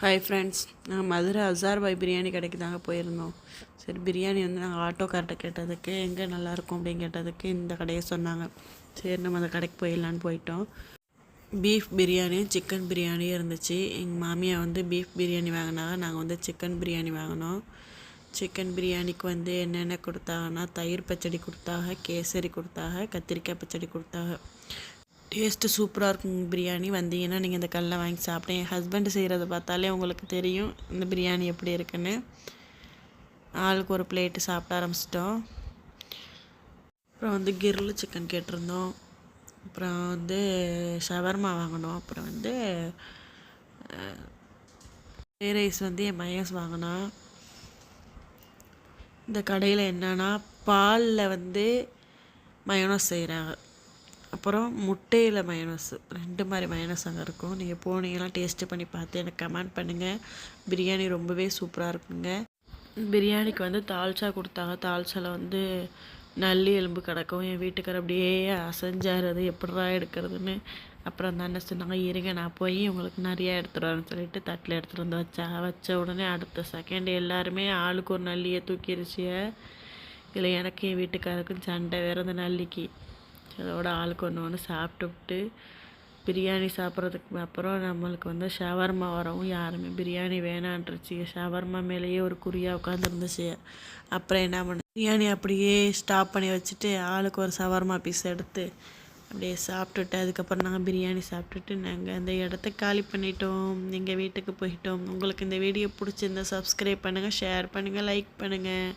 Hi friends நாங்கள் மதுரை அசார் பாய் பிரியாணி கடைக்கு தாங்க போயிருந்தோம். சரி பிரியாணி வந்து நாங்கள் ஆட்டோக்கார்ட்ட கேட்டதுக்கு எங்கே நல்லாயிருக்கும்? அப்படின்னு கேட்டதுக்கு இந்த கடையை சொன்னாங்க. சரி நம்ம அந்த கடைக்கு போயிடலான்னு போயிட்டோம். பீஃப் பிரியாணி சிக்கன் பிரியாணியும் இருந்துச்சு. எங்கள் மாமியா வந்து பீஃப் பிரியாணி வாங்கினாங்க. நாங்கள் வந்து சிக்கன் பிரியாணி வாங்கினோம். சிக்கன் பிரியாணிக்கு வந்து என்னென்ன கொடுத்தாங்கன்னா தயிர் பச்சடி கொடுத்தாங்க கேசரி கொடுத்தாங்க கத்திரிக்காய் பச்சடி கொடுத்தாங்க. டேஸ்ட்டு சூப்பராக இருக்கும் பிரியாணி. வந்தீங்கன்னா நீங்கள் இந்த கல்லை வாங்கி சாப்பிட்டேன் என் ஹஸ்பண்ட் செய்கிறத பார்த்தாலே உங்களுக்கு தெரியும் இந்த பிரியாணி எப்படி இருக்குன்னு. ஆளுக்கு ஒரு பிளேட்டு சாப்பிட ஆரம்பிச்சிட்டோம். அப்புறம் வந்து கிரில் சிக்கன் கேட்டிருந்தோம். அப்புறம் வந்து ஷவர்மா வாங்கினோம். அப்புறம் வந்து ரைஸ் வந்து என் மயஸ் வாங்கினான். இந்த கடையில் என்னன்னா பாலில் வந்து மயோனஸ் செய்கிறாங்க அப்புறம் முட்டையில் மயனஸ் ரெண்டு மாதிரி மயனஸ் அங்கே இருக்கும். நீங்கள் போனீங்கன்னா டேஸ்ட்டு பண்ணி பார்த்து எனக்கு கமெண்ட் பண்ணுங்கள் பிரியாணி ரொம்பவே சூப்பராக இருக்குங்க. பிரியாணிக்கு வந்து தால்ச்சா கொடுத்தாங்க. தால்ச்சாவில் வந்து நல்லி எலும்பு கிடக்கும். என் வீட்டுக்கார அப்படியே அசைஞ்சார். அது எப்படிடா எடுக்கிறதுன்னு. அப்புறம் அந்த அண்ணன் சொன்னாங்க இருங்க நான் போய் உங்களுக்கு நிறையா எடுத்துகிட்டு வரேன்னு சொல்லிட்டு தட்டில் எடுத்துகிட்டு வந்து வச்சா. வச்ச உடனே அடுத்த செகண்ட் எல்லாருமே ஆளுக்கு ஒரு நல்லியை தூக்கிருச்சிய இல்லை எனக்கு என் வீட்டுக்காருக்கும் சண்டை வேறு அந்த நல்லிக்கு. அதோட ஆளுக்கு ஒன்று ஒன்று சாப்பிட்டுவிட்டு பிரியாணி சாப்பிட்றதுக்கு அப்புறம் நம்மளுக்கு வந்து ஷவர்மா வரவும் யாருமே பிரியாணி வேணான்றுச்சு. ஷவர்மா மேலேயே ஒரு குறியாக உட்காந்துருந்துச்சு. அப்புறம் என்ன பண்ண பிரியாணி அப்படியே ஸ்டாப் பண்ணி வச்சுட்டு ஆளுக்கு ஒரு ஷவர்மா பீஸ் எடுத்து அப்படியே சாப்பிட்டுட்டு அதுக்கப்புறம் நாங்கள் பிரியாணி சாப்பிட்டுட்டு நாங்கள் அந்த இடத்த காலி பண்ணிட்டோம். எங்கள் வீட்டுக்கு போயிட்டோம். உங்களுக்கு இந்த வீடியோ பிடிச்சிருந்தா சப்ஸ்கிரைப் பண்ணுங்கள் ஷேர் பண்ணுங்கள் லைக் பண்ணுங்கள்